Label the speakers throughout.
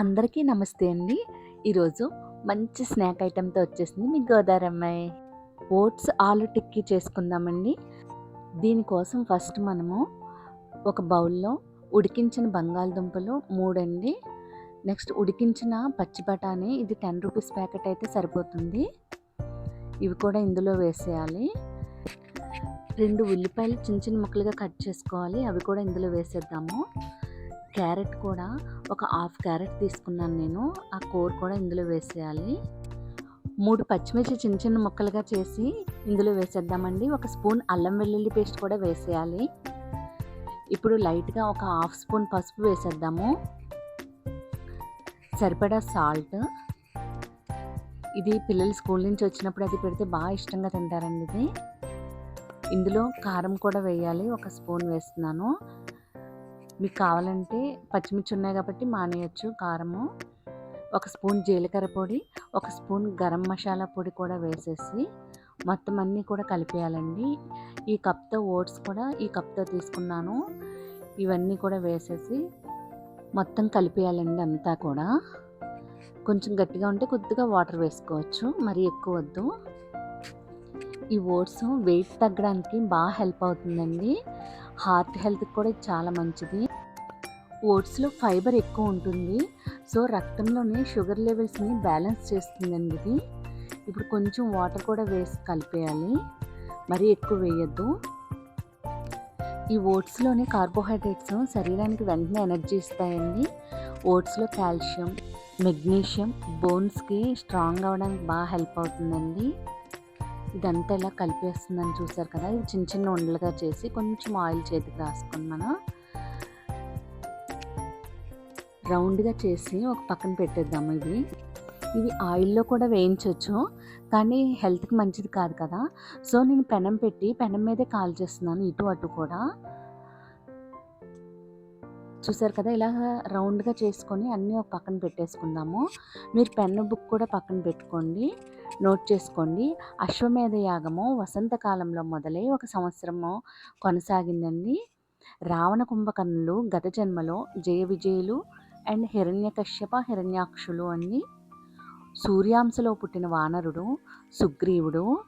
Speaker 1: అందరికీ నమస్తే అండి. ఈరోజు మంచి స్నాక్ ఐటెంతో వచ్చేసింది మీ గోదావరి అమ్మాయి ఓట్స్ ఆలు టిక్కీ చేసుకుందామండి. దీనికోసం ఫస్ట్ మనము ఒక బౌల్లో ఉడికించిన బంగాళదుంపలు మూడండి. నెక్స్ట్ ఉడికించిన పచ్చి బఠానీ ఇది టెన్ రూపీస్ ప్యాకెట్ అయితే సరిపోతుంది. ఇవి కూడా ఇందులో వేసేయాలి. రెండు ఉల్లిపాయలు చిన్న చిన్న ముక్కలుగా కట్ చేసుకోవాలి. అవి కూడా ఇందులో వేసేద్దాము. క్యారెట్ కూడా ఒక హాఫ్ క్యారెట్ తీసుకున్నాను నేను. ఆ కూర కూడా ఇందులో వేసేయాలి. మూడు పచ్చిమిర్చి చిన్న చిన్న ముక్కలుగా చేసి ఇందులో వేసేద్దామండి. ఒక స్పూన్ అల్లం వెల్లుల్లి పేస్ట్ కూడా వేసేయాలి. ఇప్పుడు లైట్గా ఒక హాఫ్ స్పూన్ పసుపు వేసేద్దాము. సరిపడా సాల్ట్. ఇది పిల్లలు స్కూల్ నుంచి వచ్చినప్పుడు అది పెడితే బాగా ఇష్టంగా తింటారండి ఇది. ఇందులో కారం కూడా వేయాలి. ఒక స్పూన్ వేస్తున్నాను. మీకు కావాలంటే పచ్చిమిర్చి ఉన్నాయి కాబట్టి మానేయచ్చు కారము. ఒక స్పూన్ జీలకర్ర పొడి ఒక స్పూన్ గరం మసాలా పొడి కూడా వేసేసి మొత్తం అన్నీ కూడా కలిపేయాలండి. ఈ కప్తో ఓట్స్ కూడా ఈ కప్తో తీసుకున్నాను. ఇవన్నీ కూడా వేసేసి మొత్తం కలిపేయాలండి అంతా కూడా. కొంచెం గట్టిగా ఉంటే కొద్దిగా వాటర్ వేసుకోవచ్చు మరీ ఎక్కువ వద్దు. ఈ ఓట్స్ వెయిట్ తగ్గడానికి బాగా హెల్ప్ అవుతుందండి. హార్ట్ హెల్త్కి కూడా చాలా మంచిది. ఓట్స్లో ఫైబర్ ఎక్కువ ఉంటుంది. సో రక్తంలోనే షుగర్ లెవెల్స్ని బ్యాలెన్స్ చేస్తుందండి ఇది. ఇప్పుడు కొంచెం వాటర్ కూడా వేసి కలిపేయాలి. మరీ ఎక్కువ వేయద్దు. ఈ ఓట్స్లోని కార్బోహైడ్రేట్స్ శరీరానికి వెంటనే ఎనర్జీ ఇస్తాయండి. ఓట్స్లో కాల్షియం మెగ్నీషియం బోన్స్కి స్ట్రాంగ్ అవ్వడానికి బాగా హెల్ప్ అవుతుందండి. ఇదంతా ఇలా కలిపేస్తుందని చూసారు కదా? ఇది చిన్న చిన్న ఉండలుగా చేసి కొంచెం ఆయిల్ చేతికి రాసుకున్నాను మనం రౌండ్గా చేసి ఒక పక్కన పెట్టేద్దాము ఇవి. ఇవి ఆయిల్లో కూడా వేయించవచ్చు కానీ హెల్త్కి మంచిది కాదు కదా. సో నేను పెనం పెట్టి పెనం మీదే కాల్ చేస్తున్నాను ఇటు అటు కూడా. చూసారు కదా ఇలా రౌండ్గా చేసుకొని అన్నీ ఒక పక్కన పెట్టేసుకుందాము. మీరు పెన్ బుక్ కూడా పక్కన పెట్టుకోండి. నోట్ చేసుకోండి. అశ్వమేధ యాగము వసంతకాలంలో మొదలై ఒక సంవత్సరము కొనసాగిందండి. రావణ కుంభకర్ణులు గత జన్మలో జయ విజయులు అండ్ హిరణ్యకశ్యప హిరణ్యాక్షులు అని సూర్యాంశలో పుట్టిన వానరుడు సుగ్రీవుడు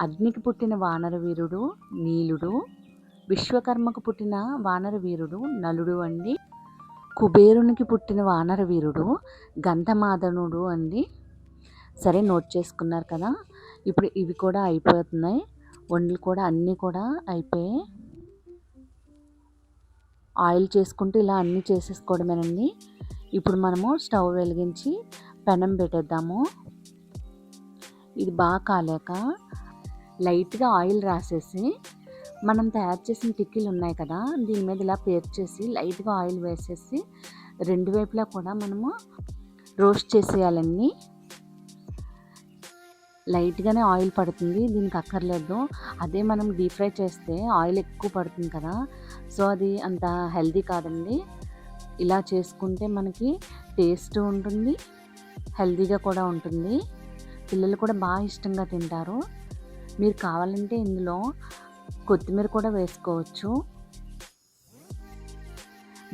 Speaker 1: అగ్నికి పుట్టిన వానర వీరుడు నీలుడు విశ్వకర్మకు పుట్టిన వానర వీరుడు నలుడు అండి. కుబేరునికి పుట్టిన వానర వీరుడు గంధమాదనుడు అండి. సరే నోట్ చేసుకున్నారు కదా? ఇప్పుడు ఇవి కూడా అయిపోతున్నాయి. వంటలు కూడా అన్నీ కూడా అయిపోయాయి. ఆయిల్ చేసుకుంటూ ఇలా అన్నీ చేసేసుకోవడమేనండి. ఇప్పుడు మనము స్టవ్ వెలిగించి పెనం పెట్టేద్దాము. ఇది బాగా కాలేక లైట్గా ఆయిల్ రాసేసి మనం తయారు చేసిన టిక్కీలు ఉన్నాయి కదా దీని మీద ఇలా పేర్చేసి లైట్గా ఆయిల్ వేసేసి రెండు వైపులా కూడా మనము రోస్ట్ చేసేయాలండి. లైట్గానే ఆయిల్ పడుతుంది దీనికి అక్కర్లేదు. అదే మనం డీప్ ఫ్రై చేస్తే ఆయిల్ ఎక్కువ పడుతుంది కదా సో అది అంత హెల్దీ కాదండి. ఇలా చేసుకుంటే మనకి టేస్ట్ ఉంటుంది హెల్దీగా కూడా ఉంటుంది. పిల్లలు కూడా బాగా ఇష్టంగా తింటారు. మీరు కావాలంటే ఇందులో కొత్తిమీర కూడా వేసుకోవచ్చు.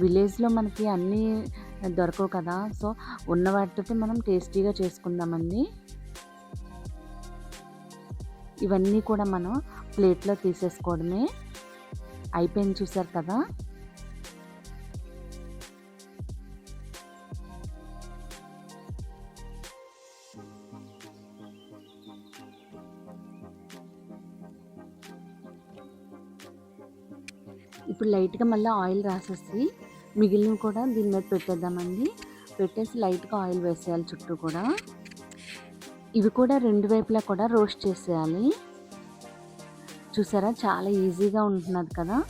Speaker 1: విలేజ్లో మనకి అన్నీ దొరకవు కదా సో ఉన్న వాటితో మనం టేస్టీగా చేసుకుందామండి. ఇవన్నీ కూడా మనం ప్లేట్లో తీసేసుకోవడమే. అయిపోయింది చూసారు కదా? ఇప్పుడు లైట్గా మళ్ళీ ఆయిల్ రాసేసి మిగిలినవి కూడా దీని మీద పెట్టేద్దామండి. పెట్టేసి లైట్గా ఆయిల్ వేసేయాలి చుట్టూ కూడా. ఇవి కూడా రెండు వైపులా కూడా రోస్ట్ చేసేయాలి. చూసారా? చాలా ఈజీగా ఉంటున్నది కదా?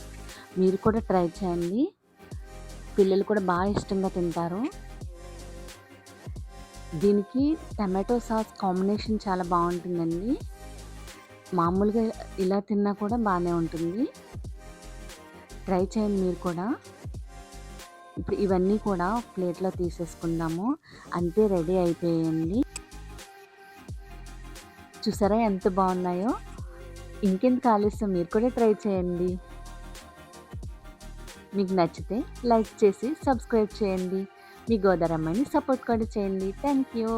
Speaker 1: మీరు కూడా ట్రై చేయండి. పిల్లలు కూడా బాగా ఇష్టంగా తింటారు. దీనికి టమాటో సాస్ కాంబినేషన్ చాలా బాగుంటుందండి. మామూలుగా ఇలా తిన్నా కూడా బాగానే ఉంటుంది. ట్రై చేయండి మీరు కూడా. ఇప్పుడు ఇవన్నీ కూడా ప్లేట్లో తీసేసుకుందాము. అంతే రెడీ అయిపోయాయండి చూసారా ఎంత బాగున్నాయో? ఇంకెంత ఆలస్యం మీరు కూడా ట్రై చేయండి. మీకు నచ్చితే లైక్ చేసి సబ్స్క్రైబ్ చేయండి. మీ గోదారమ్మని సపోర్ట్ కూడా చేయండి. Thank you.